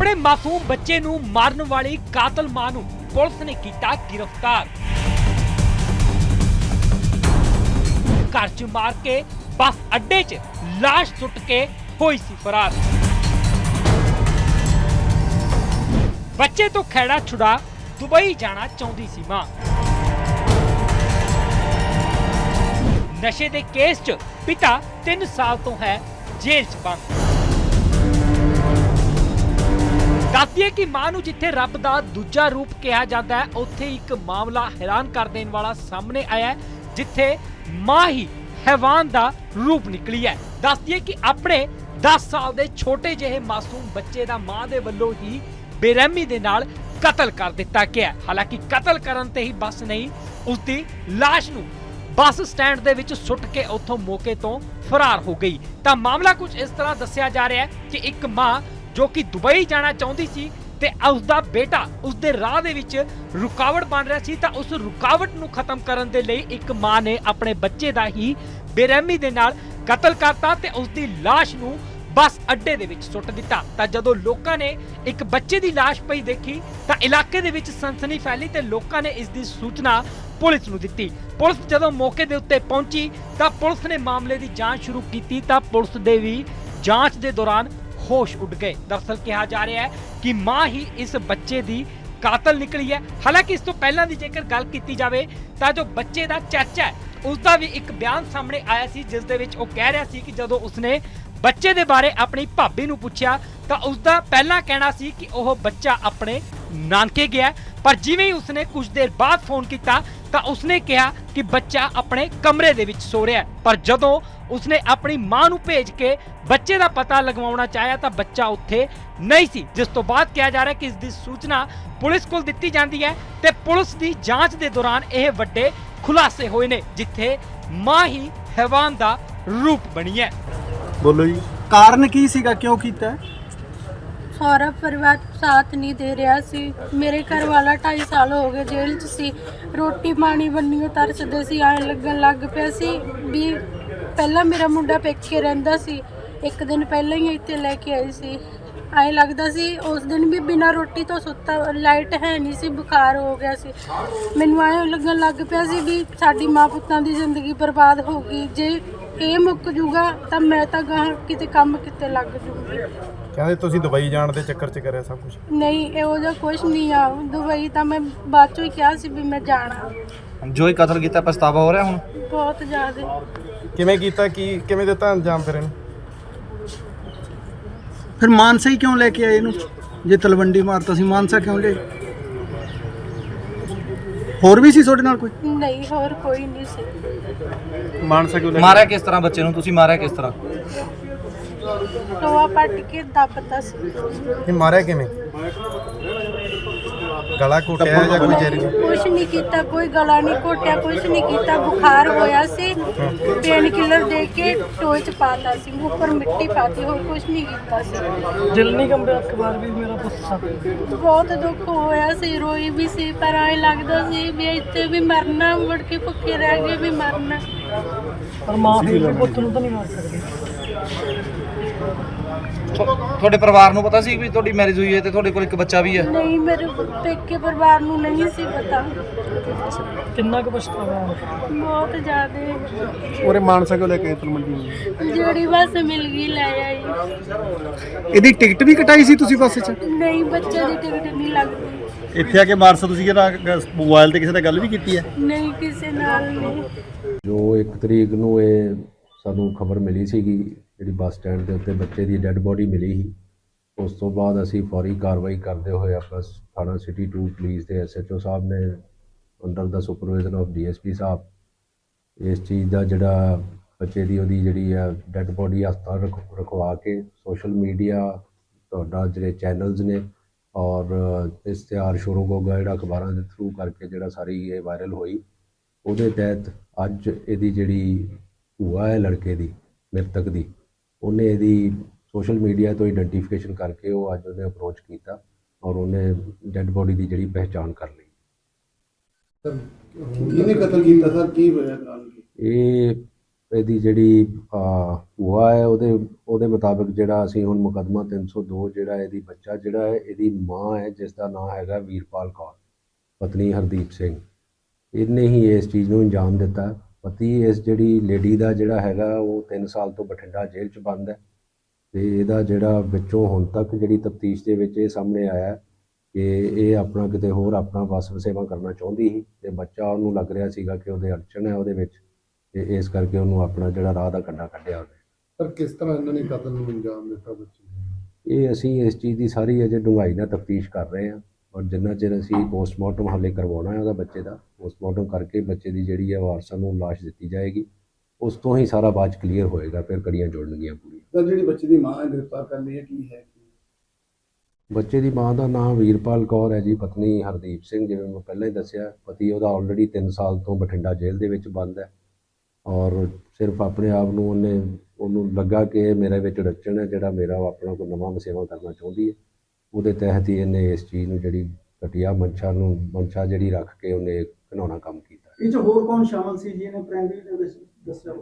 ਆਪਣੇ ਮਾਸੂਮ ਬੱਚੇ ਨੂੰ ਮਾਰਨ ਵਾਲੀ ਕਾਤਲ ਮਾਂ ਨੂੰ ਪੁਲਿਸ ਨੇ ਕੀਤਾ ਗ੍ਰਿਫਤਾਰ। ਘਰ 'ਚ ਮਾਰ ਕੇ ਬੱਸ ਅੱਡੇ 'ਚ ਲਾਸ਼ ਸੁੱਟ ਕੇ ਹੋਈ ਸੀ ਫਰਾਰ। ਬੱਚੇ ਤੋਂ ਖੈੜਾ ਛੁਡਾ ਦੁਬਈ ਜਾਣਾ ਚਾਹੁੰਦੀ ਸੀ ਮਾਂ। ਨਸ਼ੇ ਦੇ ਕੇਸ 'ਚ ਪਿਤਾ 3 ਸਾਲ ਤੋਂ ਹੈ ਜੇਲ੍ਹ 'ਚ ਬੰਦ। ਦੱਸਦੀਏ ਕਿ ਮਾਂ ਨੂੰ ਜਿੱਥੇ ਰੱਬ ਦਾ ਦੂਜਾ ਰੂਪ ਕਿਹਾ ਜਾਂਦਾ ਹੈ ਉੱਥੇ ਇੱਕ ਮਾਮਲਾ ਹੈਰਾਨ ਕਰ ਦੇਣ ਵਾਲਾ ਸਾਹਮਣੇ ਆਇਆ ਹੈ, ਜਿੱਥੇ ਮਾਂ ਹੀ ਹੈਵਾਨ ਦਾ ਰੂਪ ਨਿਕਲੀ ਹੈ ਦੱਸਦੀਏ ਕਿ ਆਪਣੇ 10 ਸਾਲ ਦੇ ਛੋਟੇ ਜਿਹੇ ਮਾਸੂਮ ਬੱਚੇ ਦਾ ਮਾਂ ਦੇ ਵੱਲੋਂ ਹੀ ਬੇਰਹਿਮੀ ਦੇ ਨਾਲ ਕਤਲ ਕਰ ਦਿੱਤਾ ਗਿਆ ਹੈ। ਹਾਲਾਂਕਿ ਕਤਲ ਕਰਨ ਤੇ ਹੀ ਬਸ ਨਹੀਂ ਉਸ ਦੀ ਲਾਸ਼ ਨੂੰ ਬੱਸ ਸਟੈਂਡ ਦੇ ਵਿੱਚ ਸੁੱਟ ਕੇ ਉੱਥੋਂ ਮੌਕੇ ਤੋਂ ਫਰਾਰ ਹੋ ਗਈ ਤਾਂ ਮਾਮਲਾ ਕੁਝ ਇਸ ਤਰ੍ਹਾਂ ਦੱਸਿਆ ਜਾ ਰਿਹਾ ਹੈ ਕਿ ਇੱਕ ਮਾਂ ਜੋ ਕਿ ਦੁਬਈ ਜਾਣਾ ਚਾਹੁੰਦੀ ਸੀ ਤੇ ਉਸ ਦਾ ਬੇਟਾ ਉਸ ਦੇ ਰਾਹ ਦੇ ਵਿੱਚ ਰੁਕਾਵਟ ਬਣ ਰਿਹਾ ਸੀ ਤਾਂ ਉਸ ਰੁਕਾਵਟ ਨੂੰ ਖਤਮ ਕਰਨ ਦੇ ਲਈ ਇੱਕ ਮਾਂ ਨੇ ਆਪਣੇ ਬੱਚੇ ਦਾ ਹੀ ਬੇਰਹਿਮੀ ਦੇ ਨਾਲ ਕਤਲ ਕਰਤਾ ਤੇ ਉਸ ਦੀ ਲਾਸ਼ ਨੂੰ ਬੱਸ ਅੱਡੇ ਦੇ ਵਿੱਚ ਸੁੱਟ ਦਿੱਤਾ। ਤਾਂ ਜਦੋਂ ਲੋਕਾਂ ਨੇ ਇੱਕ ਬੱਚੇ ਦੀ ਲਾਸ਼ ਪਈ ਦੇਖੀ ਤਾਂ ਇਲਾਕੇ ਦੇ ਵਿੱਚ ਸਨਸਨੀ ਫੈਲੀ ਤੇ ਲੋਕਾਂ ਨੇ ਇਸ ਦੀ ਸੂਚਨਾ ਪੁਲਿਸ ਨੂੰ ਦਿੱਤੀ। ਪੁਲਿਸ ਜਦੋਂ ਮੌਕੇ ਦੇ ਉੱਤੇ ਪਹੁੰਚੀ ਤਾਂ ਪੁਲਿਸ ਨੇ ਮਾਮਲੇ ਦੀ ਜਾਂਚ ਸ਼ੁਰੂ ਕੀਤੀ ਤਾਂ ਪੁਲਿਸ ਦੇ ਵੀ ਜਾਂਚ ਦੇ ਦੌਰਾਨ ਹੋਸ਼ ਉੱਡ ਗਏ। ਦਰਅਸਲ ਕਿਹਾ ਜਾ ਰਿਹਾ ਹੈ ਕਿ ਮਾਂ ਹੀ ਇਸ ਬੱਚੇ ਦੀ ਕਾਤਲ ਨਿਕਲੀ ਹੈ। ਹਾਲਾਂਕਿ ਇਸ ਤੋਂ ਪਹਿਲਾਂ ਦੀ ਜੇਕਰ ਗੱਲ ਕੀਤੀ ਜਾਵੇ, ਤਾਂ ਜੋ ਬੱਚੇ ਦਾ ਚਾਚਾ ਹੈ ਉਸ ਦਾ ਵੀ ਇੱਕ ਬਿਆਨ ਸਾਹਮਣੇ ਆਇਆ ਸੀ, ਜਿਸ ਦੇ ਵਿੱਚ ਉਹ ਕਹਿ ਰਿਹਾ ਸੀ ਕਿ ਜਦੋਂ ਉਸਨੇ ਬੱਚੇ ਦੇ ਬਾਰੇ ਆਪਣੀ ਭਾਬੀ ਨੂੰ ਪੁੱਛਿਆ, ਤਾਂ ਉਸ ਦਾ ਪਹਿਲਾ ਕਹਿਣਾ ਸੀ ਕਿ ਉਹ ਬੱਚਾ ਆਪਣੇ ਨਾਨਕੇ ਗਿਆ ਪਰ ਜਿਵੇਂ ਹੀ ਉਸਨੇ ਕੁਝ ਦੇਰ ਬਾਅਦ ਫੋਨ ਕੀਤਾ, ਤਾਂ ਉਸਨੇ ਕਿਹਾ ਕਿ ਬੱਚਾ ਆਪਣੇ ਕਮਰੇ ਦੇ ਵਿੱਚ ਸੋ ਰਿਹਾ ਪਰ ਜਦੋਂ ਉਸਨੇ ਆਪਣੀ ਮਾਂ ਨੂੰ ਭੇਜ ਕੇ ਬੱਚੇ ਦਾ ਪਤਾ ਲਗਵਾਉਣਾ ਚਾਹਿਆ ਤਾਂ ਬੱਚਾ ਉੱਥੇ ਨਹੀਂ ਸੀ ਜਿਸ ਤੋਂ ਬਾਅਦ ਕਿਹਾ ਜਾ ਰਿਹਾ ਕਿ ਇਸ ਦੀ ਸੂਚਨਾ ਪੁਲਿਸ ਕੋਲ ਦਿੱਤੀ ਜਾਂਦੀ ਹੈ ਤੇ ਪੁਲਿਸ ਦੀ ਜਾਂਚ ਦੇ ਦੌਰਾਨ ਇਹ ਵੱਡੇ ਖੁਲਾਸੇ ਹੋਏ ਨੇ ਜਿੱਥੇ ਮਾਂ ਹੀ ਹੈਵਾਨ ਦਾ ਰੂਪ ਬਣੀ ਹੈ। ਬੋਲੋ ਜੀ। ਕਾਰਨ ਕੀ ਸੀਗਾ? ਕਿਉਂ ਕੀਤਾ? ਸਾਰਾ ਪਰਿਵਾਰ ਸਾਥ ਨਹੀਂ ਦੇ ਰਿਹਾ ਸੀ। ਮੇਰੇ ਘਰ ਵਾਲਾ 2.5 ਸਾਲ ਹੋ ਗਏ ਜੇਲ੍ਹ 'ਚ ਸੀ। ਰੋਟੀ ਪਾਣੀ ਬੰਨੀਓ ਤਰਸਦੇ ਸੀ ਐਂ ਲੱਗਣ ਲੱਗ ਪਿਆ ਸੀ ਵੀ ਪਹਿਲਾਂ ਮੇਰਾ ਮੁੰਡਾ ਪੇਕੇ ਰਹਿੰਦਾ ਸੀ ਇੱਕ ਦਿਨ ਪਹਿਲਾਂ ਹੀ ਇੱਥੇ ਲੈ ਕੇ ਆਈ ਸੀ। ਐਂ ਲੱਗਦਾ ਸੀ ਉਸ ਦਿਨ ਵੀ ਬਿਨਾਂ ਰੋਟੀ ਤੋਂ ਸੁੱਤਾ ਲਾਈਟ ਹੈ ਨਹੀਂ ਸੀ ਬੁਖਾਰ ਹੋ ਗਿਆ ਸੀ। ਮੈਨੂੰ ਐਂ ਲੱਗਣ ਲੱਗ ਪਿਆ ਸੀ ਵੀ ਸਾਡੀ ਮਾਂ ਪੁੱਤਾਂ ਦੀ ਜ਼ਿੰਦਗੀ ਬਰਬਾਦ ਹੋ ਗਈ। ਜੇ ਇਹ ਮੁੱਕ ਜੂਗਾ ਤਾਂ ਮੈਂ ਤਾਂ ਗਾਂ ਕਿਤੇ ਕੰਮ ਕਿਤੇ ਲੱਗ ਜੂਗੀ। ਕਹਿੰਦੇ ਤੁਸੀਂ ਦੁਬਈ ਜਾਣ ਦੇ ਚੱਕਰ 'ਚ ਕਰਿਆ ਸਭ ਕੁਝ ਨਹੀਂ ਇਹੋ ਜਿਹਾ ਕੁਝ ਨਹੀਂ ਆ। ਦੁਬਈ ਤਾਂ ਮੈਂ ਬਾਅਦ ਚੋਂ ਹੀ ਕਿਹਾ ਸੀ ਵੀ ਮੈਂ ਜਾਣਾ। ਜੋ ਇਹ ਕਤਲ ਕੀਤਾ ਪਛਤਾਵਾ ਹੋ ਰਿਹਾ ਹੁਣ? ਬਹੁਤ ਜ਼ਿਆਦਾ। ਕਿਵੇਂ ਕੀਤਾ ਕੀ ਕਿਵੇਂ ਦਿੱਤਾ ਅੰਜਾਮ ਫਿਰ ਇਹਨੂੰ? ਫਿਰ ਮਾਨਸਾ ਹੀ ਕਿਉਂ ਲੈ ਕੇ ਆਏ ਇਹਨੂੰ? ਜੇ ਤਲਵੰਡੀ ਮਾਰਤਾ ਸੀ ਮਾਨਸਾ ਕਿਉਂ ਲੈ ਹੋਰ ਵੀ ਸੀ ਤੁਹਾਡੇ ਨਾਲ ਕੋਈ? ਨਹੀਂ ਹੋਰ ਕੋਈ ਨਹੀਂ ਸੀ। ਮਾਨਸਾ ਕਿਉਂ ਲੈ ਮਾਰਿਆ ਕਿਸ ਤਰ੍ਹਾਂ ਬੱਚੇ ਨੂੰ? ਤੁਸੀਂ ਮਾਰਿਆ ਕਿਸ ਤਰ੍ਹਾਂ? ਟੋਆ ਪੱਟ ਕੇ ਦੱਬਤਾ ਸੀ। ਇਹ ਮਾਰਿਆ ਕਿਵੇਂ? ਗਲਾ ਘੁੱਟਿਆ ਜਾਂ ਕੋਈ ਜ਼ਹਿਰ ਕੁਝ ਨਹੀਂ ਕੀਤਾ ਕੋਈ ਗਲਾ ਨਹੀਂ ਘੋਟਿਆ ਕੁਝ ਨਹੀਂ ਕੀਤਾ। ਬੁਖਾਰ ਹੋਇਆ ਸੀ। ਪੇਨ ਕਿਲਰ ਦੇ ਕੇ ਟੋਏ ਚ ਪਾਤਾ ਸੀ ਉੱਪਰ ਮਿੱਟੀ ਪਾਤੀ ਹੋਰ ਕੁਝ ਨਹੀਂ ਕੀਤਾ ਸੀ। ਦਿਲ ਨਹੀਂ ਕੰਬਿਆ ਇੱਕ ਵਾਰ ਵੀ ਮੇਰਾ ਪੁੱਤ ਬਹੁਤ ਦੁੱਖ ਹੋਇਆ ਸੀ ਰੋਈ ਵੀ ਸੀ ਪਰ ਐਂ ਲੱਗਦਾ ਸੀ ਵੀ ਇੱਥੇ ਵੀ ਮਰਨਾ ਮੁੜ ਕੇ ਭੁੱਖੇ ਰਹਿ ਕੇ ਵੀ ਮਰਨਾ। ਪਰ ਮਾਂ ਫਿਰ ਵੀ ਪੁੱਤ ਨੂੰ ਤਾਂ ਨਹੀਂ ਮਾਰ ਸਕਦੀ। ਤੁਹਾਡੇ ਪਰਿਵਾਰ ਨੂੰ ਪਤਾ ਸੀ ਵੀ ਤੁਹਾਡੀ ਮੈਰਿਜ ਹੋਈ ਹੈ ਤੇ ਤੁਹਾਡੇ ਕੋਲ ਇੱਕ ਬੱਚਾ ਵੀ ਹੈ? ਨਹੀਂ ਮੇਰੇ ਪੇਕੇ ਪਰਿਵਾਰ ਨੂੰ ਨਹੀਂ ਸੀ ਪਤਾ। ਕਿੰਨਾ ਕੁ ਪਛਤਾਵਾ? ਬਹੁਤ ਜ਼ਿਆਦਾ। ਉਹਰੇ ਮਾਨਸਾ ਕਿਉਂ ਲੈ ਕੇ ਆਏ ਤਲਮੰਡੀ ਜਿਹੜੀ ਬੱਸ ਮਿਲ ਗਈ ਲੈ ਆਈ। ਇਹਦੀ ਟਿਕਟ ਵੀ ਕਟਾਈ ਸੀ ਤੁਸੀਂ ਬੱਸ 'ਚ? ਨਹੀਂ ਬੱਚੇ ਦੀ ਟਿਕਟ ਨਹੀਂ ਲੱਗਦੀ। ਇੱਥੇ ਆ ਕੇ ਮਾਰਸਾ ਤੁਸੀਂ ਕਿਹੜਾ ਮੋਬਾਈਲ ਤੇ ਕਿਸੇ ਨਾਲ ਗੱਲ ਵੀ ਕੀਤੀ ਹੈ? ਨਹੀਂ ਕਿਸੇ ਨਾਲ ਨਹੀਂ। ਜੋ ਇੱਕ ਤਰੀਕ ਨੂੰ ਇਹ ਸਾਨੂੰ ਖਬਰ ਮਿਲੀ ਸੀਗੀ ਜਿਹੜੀ ਬੱਸ ਸਟੈਂਡ ਦੇ ਉੱਤੇ ਬੱਚੇ ਦੀ ਡੈੱਡ ਬੋਡੀ ਮਿਲੀ ਸੀ, ਉਸ ਤੋਂ ਬਾਅਦ ਅਸੀਂ ਫੌਰੀ ਕਾਰਵਾਈ ਕਰਦੇ ਹੋਏ ਆਪਣਾ ਥਾਣਾ ਸਿਟੀ 2 ਪੁਲਿਸ ਦੇ ਐਸਐਚਓ ਸਾਹਿਬ ਨੇ ਅੰਡਰ ਦਾ ਸੁਪਰਵਾਈਜ਼ਰ ਆਫ ਡੀਐਸਪੀ ਸਾਹਿਬ, ਇਸ ਚੀਜ਼ ਦਾ ਜਿਹੜਾ ਬੱਚੇ ਦੀ ਉਹਦੀ ਜਿਹੜੀ ਆ ਡੈੱਡ ਬੋਡੀ ਹਸਪਤਾਲ ਰਖ- ਰਖਵਾ ਕੇ ਸੋਸ਼ਲ ਮੀਡੀਆ ਤੁਹਾਡਾ ਜਿਹੜੇ ਚੈਨਲਸ ਨੇ ਔਰ ਇਸ਼ਤਿਹਾਰ ਸ਼ੁਰੂ ਹੋ ਗਿਆ ਜਿਹੜਾ ਅਖਬਾਰਾਂ ਦੇ ਥਰੂ ਕਰਕੇ ਜਿਹੜਾ ਸਾਰੀ ਇਹ ਵਾਇਰਲ ਹੋਈ, ਉਹਦੇ ਤਹਿਤ ਅੱਜ ਇਹਦੀ ਜਿਹੜੀ ਭੂਆ ਹੈ ਲੜਕੇ ਦੀ, ਮ੍ਰਿਤਕ ਦੀ ਉਹਨੇ ਇਹਦੀ ਸੋਸ਼ਲ ਮੀਡੀਆ ਤੋਂ ਆਇਡੈਂਟੀਫਿਕੇਸ਼ਨ ਕਰਕੇ ਉਹ ਅੱਜ ਉਹਨੇ ਅਪਰੋਚ ਕੀਤਾ ਔਰ ਉਹਨੇ ਡੈੱਡ ਬੋਡੀ ਦੀ ਜਿਹੜੀ ਪਹਿਚਾਣ ਕਰ ਲਈ। ਕਿਹਨੇ ਕਤਲ ਕੀਤਾ ਸਰ? ਕੀ ਹੋਇਆ ਨਾਲ? ਇਹ ਇਹਦੀ ਜਿਹੜੀ ਭੂਆ ਹੈ ਉਹਦੇ ਉਹਦੇ ਮੁਤਾਬਕ ਜਿਹੜਾ ਅਸੀਂ ਹੁਣ ਮੁਕੱਦਮਾ 302 ਜਿਹੜਾ ਇਹਦੀ ਬੱਚਾ ਜਿਹੜਾ ਹੈ ਇਹਦੀ ਮਾਂ ਹੈ ਜਿਸ ਦਾ ਨਾਮ ਹੈਗਾ ਵੀਰਪਾਲ ਕੌਰ ਪਤਨੀ ਹਰਦੀਪ ਸਿੰਘ। ਇਹਨੇ ਹੀ ਇਸ ਚੀਜ਼ ਨੂੰ ਅੰਜਾਮ ਦਿੱਤਾ। ਪਤੀ ਇਸ ਜਿਹੜੀ ਲੇਡੀ ਦਾ ਜਿਹੜਾ ਹੈਗਾ ਉਹ 3 ਸਾਲ ਤੋਂ ਬਠਿੰਡਾ ਜੇਲ੍ਹ 'ਚ ਬੰਦ ਹੈ। ਤੇ ਇਹਦਾ ਜਿਹੜਾ ਵਿੱਚੋਂ ਹੁਣ ਤੱਕ ਜਿਹੜੀ ਤਫਤੀਸ਼ ਦੇ ਵਿੱਚ ਇਹ ਸਾਹਮਣੇ ਆਇਆ ਕਿ ਇਹ ਆਪਣਾ ਕਿਤੇ ਹੋਰ ਆਪਣਾ ਵਸ ਵਸੇਵਾ ਕਰਨਾ ਚਾਹੁੰਦੀ ਸੀ ਤੇ ਬੱਚਾ ਉਹਨੂੰ ਲੱਗ ਰਿਹਾ ਸੀਗਾ ਕਿ ਉਹਦੇ ਅੜਚਣ ਹੈ ਉਹਦੇ ਵਿੱਚ ਤੇ ਇਸ ਕਰਕੇ ਉਹਨੂੰ ਆਪਣਾ ਜਿਹੜਾ ਰਾਹ ਦਾ ਕੰਡਾ ਕੱਢਿਆ ਉਹਨੇ। ਪਰ ਕਿਸ ਤਰ੍ਹਾਂ ਇਹਨਾਂ ਨੇ ਕਤਲ ਨੂੰ ਅੰਜਾਮ ਦਿੱਤਾ ਬੱਚੇ ਨੂੰ? ਇਹ ਅਸੀਂ ਇਸ ਚੀਜ਼ ਦੀ ਸਾਰੀ ਅਜੇ ਡੂੰਘਾਈ ਨਾਲ ਤਫਤੀਸ਼ ਕਰ ਰਹੇ ਹਾਂ। ਔਰ ਜਿੰਨਾ ਚਿਰ ਅਸੀਂ ਪੋਸਟਮਾਰਟਮ ਹਾਲੇ ਕਰਵਾਉਣਾ ਹੈ ਉਹਦਾ ਬੱਚੇ ਦਾ ਪੋਸਟਮਾਰਟਮ ਕਰਕੇ ਬੱਚੇ ਦੀ ਜਿਹੜੀ ਹੈ ਵਾਰਸਾਂ ਨੂੰ ਲਾਸ਼ ਦਿੱਤੀ ਜਾਏਗੀ ਉਸ ਤੋਂ ਹੀ ਸਾਰਾ ਬਾਅਦ ਕਲੀਅਰ ਹੋਏਗਾ ਫਿਰ ਕੜੀਆਂ ਜੋੜਨਗੀਆਂ ਪੂਰੀਆਂ। ਸਰ ਜਿਹੜੀ ਬੱਚੇ ਦੀ ਮਾਂ ਹੈ ਗ੍ਰਿਫਤਾਰ ਕਰ ਲਈ ਹੈ ਕੀ ਹੈ ਬੱਚੇ ਦੀ ਮਾਂ ਦਾ ਨਾਮ ਵੀਰਪਾਲ ਕੌਰ ਹੈ ਜੀ ਪਤਨੀ ਹਰਦੀਪ ਸਿੰਘ ਜਿਵੇਂ ਮੈਂ ਪਹਿਲਾਂ ਹੀ ਦੱਸਿਆ ਪਤੀ ਉਹਦਾ ਆਲਰੇਡੀ 3 ਸਾਲ ਤੋਂ ਬਠਿੰਡਾ ਜੇਲ੍ਹ ਦੇ ਵਿੱਚ ਬੰਦ ਹੈ। ਔਰ ਸਿਰਫ ਆਪਣੇ ਆਪ ਨੂੰ ਉਹਨੇ ਉਹਨੂੰ ਲੱਗਾ ਕਿ ਮੇਰੇ ਵਿੱਚ ਰਚਣ ਹੈ ਜਿਹੜਾ ਮੇਰਾ ਆਪਣਾ ਕੋਈ ਨਵਾਂ ਵਸੇਵਾ ਕਰਨਾ ਚਾਹੁੰਦੀ ਹੈ। ਉਹਦੇ ਤਹਿਤ ਹੀ ਇਹਨੇ ਇਸ ਚੀਜ਼ ਨੂੰ ਜਿਹੜੀ ਘਟੀਆ ਮਨਸ਼ਾ ਨੂੰ ਮਨਸ਼ਾ ਜਿਹੜੀ ਰੱਖ ਕੇ ਉਹਨੇ ਘਿਨਾਉਣਾ ਕੰਮ ਕੀਤਾ। ਇਹ ਚ ਹੋਰ ਕੌਣ ਸ਼ਾਮਲ ਸੀ ਜੀ? ਇਹਨੇ ਪ੍ਰਾਇਮਰੀ ਦੇ ਵਿੱਚ ਦੱਸਿਆ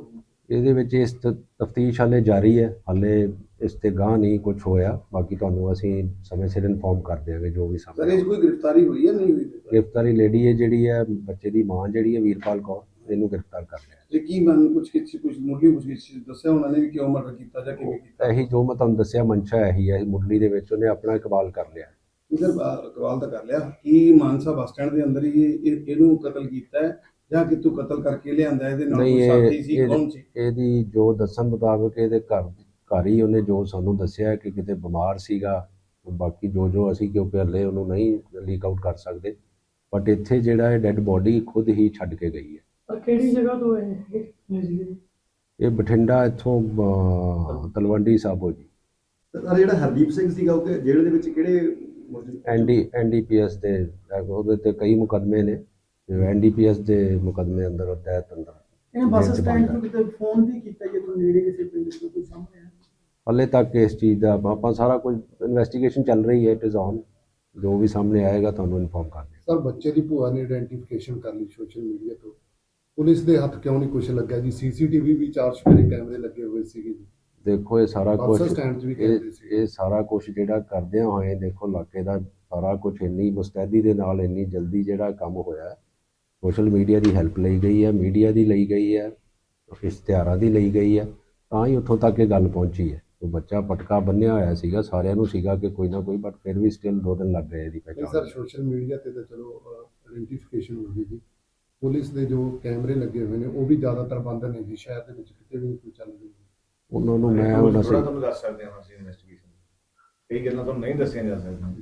ਇਹਦੇ ਵਿੱਚ ਇਸ ਤਫਤੀਸ਼ ਹਾਲੇ ਜਾਰੀ ਹੈ। ਹਾਲੇ ਇਸ ਤੇ ਗਾਹ ਨਹੀਂ ਕੁਝ ਹੋਇਆ। ਬਾਕੀ ਤੁਹਾਨੂੰ ਅਸੀਂ ਸਮੇਂ ਸਿਰ ਇਨਫੋਰਮ ਕਰ ਦਿਆਂਗੇ ਜੋ ਵੀ ਸਾਹਮਣੇ ਆਊਗਾ। ਕੋਈ ਗ੍ਰਿਫਤਾਰੀ ਹੋਈ ਹੈ? ਨਹੀਂ ਹੋਈ ਗ੍ਰਿਫਤਾਰੀ? ਲੇਡੀ ਹੈ ਜਿਹੜੀ ਹੈ ਬੱਚੇ ਦੀ ਮਾਂ ਜਿਹੜੀ ਹੈ ਵੀਰਪਾਲ ਕੌਰ। ਇਹਨੂੰ ਗ੍ਰਿਫਤਾਰ ਕਰ ਲਿਆ। ਤੇ ਕੀ ਮਨ ਕੁਝ ਕਿਸੇ ਕੁਝ ਮੁੱਢਲੀ ਕੁਝ ਕਿਸੇ ਦੱਸਿਆ? ਉਹਨਾਂ ਨੇ ਵੀ ਕਿਉਂ ਮਰਡਰ ਕੀਤਾ ਜਾਂ ਕਿਵੇਂ ਕੀਤਾ? ਇਹੀ ਜੋ ਮੈਂ ਤੁਹਾਨੂੰ ਦੱਸਿਆ ਮਨਸ਼ਾ ਇਹੀ ਹੈ। ਮੁੱਢਲੀ ਦੇ ਵਿੱਚ ਉਹਨੇ ਆਪਣਾ ਇਕਬਾਲ ਕਰ ਲਿਆ। ਇਧਰ ਕਵਾਲ ਤਾਂ ਕਰ ਲਿਆ। ਕੀ ਮਾਨਸਾ ਬੱਸ ਸਟੈਂਡ ਦੇ ਅੰਦਰ ਹੀ ਇਹ- ਇਹ- ਇਹਨੂੰ ਕਤਲ ਕੀਤਾ ਹੈ? ਜਾਂ ਕਿਤੋਂ ਕਤਲ ਕਰਕੇ ਲਿਆਂਦਾ ਇਹਦੇ ਨਾਲ ਕੋਈ ਸਾਥੀ ਸੀ? ਕੌਣ ਸੀ? ਇਹਦੀ ਜੋ ਦੱਸਣ ਮੁਤਾਬਕ ਇਹਦੇ ਘਰ ਘਰ ਹੀ ਉਹਨੇ ਜੋ ਸਾਨੂੰ ਦੱਸਿਆ ਕਿ ਕਿਤੇ ਬਿਮਾਰ ਸੀਗਾ। ਬਾਕੀ ਜੋ ਜੋ ਅਸੀਂ ਕਿਉਂਕਿ ਹਲੇ ਉਹਨੂੰ ਨਹੀਂ ਲੀਕ ਆਊਟ ਕਰ ਸਕਦੇ। ਬਟ ਇੱਥੇ ਜਿਹੜਾ ਇਹ ਡੈੱਡ ਬੋਡੀ ਖੁਦ ਹੀ ਛੱਡ ਕੇ ਗਈ ਹੈ। ਪਰ ਕਿਹੜੀ ਜਗ੍ਹਾ ਤੋਂ ਹੈ ਇਹ ਲੈ ਜੀ। ਇਹ ਬਠਿੰਡਾ ਇੱਥੋਂ ਅਹ, ਤਲਵੰਡੀ ਸਾਬੋ ਜੀ। ਸਰ ਜਿਹੜਾ ਹਰਦੀਪ ਸਿੰਘ ਸੀਗਾ ਉਹ ਕਿ ਜੇਲ੍ਹ ਦੇ ਵਿੱਚ ਕਿਹੜੇ ਮੁਲਜ਼ਮ- ਐਨਡੀ ਐਨਡੀਪੀਐਸ ਦੇ ਉਹਦੇ ਤੇ ਕਈ ਮੁਕੱਦਮੇ ਨੇ। ਐਨਡੀਪੀਐਸ ਦੇ ਮੁਕੱਦਮੇ ਅੰਦਰ ਉਹ ਤਹਿਤ ਅੰਦਰ। ਇਹਨੇ ਬੱਸ ਜੇਲ੍ਹ 'ਚ ਸਟੈਂਡ ਤੋਂ। ਕਿਤੇ ਫੋਨ ਵੀ ਕੀਤਾ ਜੀ ਤੁਹਾਨੂੰ ਨੇੜੇ ਕਿਸੇ ਪਿੰਡ ਤੋਂ ਕੋਈ ਸਾਹਮਣੇ ਆਇਆ? ਹਾਲੇ ਤੱਕ ਇਸ ਚੀਜ਼ ਦਾ ਆਪਾਂ ਸਾਰਾ ਕੁਝ ਇਨਵੈਸਟੀਗੇਸ਼ਨ ਚੱਲ ਰਹੀ ਹੈ ਇਟ ਇਜ਼ ਔਨ ਜੋ ਵੀ ਸਾਹਮਣੇ ਆਏਗਾ ਤੁਹਾਨੂੰ ਇਨਫੋਰਮ ਕਰ ਦਿਆਂਗੇ। ਸਰ ਬੱਚੇ ਦੀ ਭੂਆ ਨੇ ਆਇਡੈਂਟੀਫਿਕੇਸ਼ਨ ਕਰ ਲਈ ਸੋਸ਼ਲ ਮੀਡੀਆ ਤੋਂ। ਪੁਲਿਸ ਦੇ ਹੱਥ ਕਿਉਂ ਨਹੀਂ ਕੁਝ ਲੱਗਿਆ ਜੀ? ਸੀਸੀਟੀਵੀ ਵੀ ਚਾਰ ਸਵੇਰੇ ਕੈਮਰੇ ਲੱਗੇ ਹੋਏ ਸੀਗੇ ਜੀ। ਦੇਖੋ ਇਹ ਸਾਰਾ ਕੁਝ ਇਹ ਸਾਰਾ ਕੁਝ ਜਿਹੜਾ ਕਰਦਿਆਂ ਹੋਏ ਦੇਖੋ ਇਲਾਕੇ ਦਾ ਸਾਰਾ ਕੁਝ ਇੰਨੀ ਮੁਸਤੈਦੀ ਦੇ ਨਾਲ ਇੰਨੀ ਜਲਦੀ ਜਿਹੜਾ ਕੰਮ ਹੋਇਆ ਸੋਸ਼ਲ ਮੀਡੀਆ ਦੀ ਹੈਲਪ ਲਈ ਗਈ ਹੈ ਮੀਡੀਆ ਦੀ ਲਈ ਗਈ ਹੈ ਇਸ਼ਤਿਹਾਰਾਂ ਦੀ ਲਈ ਗਈ ਹੈ ਤਾਂ ਹੀ ਉੱਥੋਂ ਤੱਕ ਇਹ ਗੱਲ ਪਹੁੰਚੀ ਹੈ। ਉਹ ਬੱਚਾ ਪਟਕਾ ਬੰਨਿਆ ਹੋਇਆ ਸੀਗਾ ਸਾਰਿਆਂ ਨੂੰ ਸੀਗਾ ਕਿ ਕੋਈ ਨਾ ਕੋਈ ਬਟ ਫਿਰ ਵੀ ਸਟਿਲ ਦੋ ਦਿਨ ਲੱਗ ਗਏ ਇਹਦੀ ਪਹਿਚਾਣ। ਸਰ ਸੋਸ਼ਲ ਮੀਡੀਆ ਤੇ ਤਾਂ ਚਲੋ ਆਇਡੈਂਟੀਫਿਕੇਸ਼ਨ ਹੋ ਗਈ ਜੀ। ਪੁਲਿਸ ਦੇ ਜੋ ਕੈਮਰੇ ਲੱਗੇ ਹੋਏ ਨੇ ਉਹ ਵੀ ਜ਼ਿਆਦਾਤਰ ਬੰਦ ਨੇ ਜੀ ਸ਼ਹਿਰ ਦੇ ਵਿੱਚ ਕਿਤੇ ਵੀ ਨਹੀਂ ਕੋਈ ਚੱਲ ਰਹੀ। ਉਹਨਾਂ ਨੂੰ ਮੈਂ ਅਸੀਂ ਤੁਹਾਨੂੰ ਦੱਸ ਸਕਦੇ ਹਾਂ ਅਸੀਂ ਇਨਵੈਸਟੀਗੇਸ਼ਨ ਕਈ ਗੱਲਾਂ ਤੁਹਾਨੂੰ ਨਹੀਂ ਦੱਸੀਆਂ ਜਾ ਸਕਦੀਆਂ।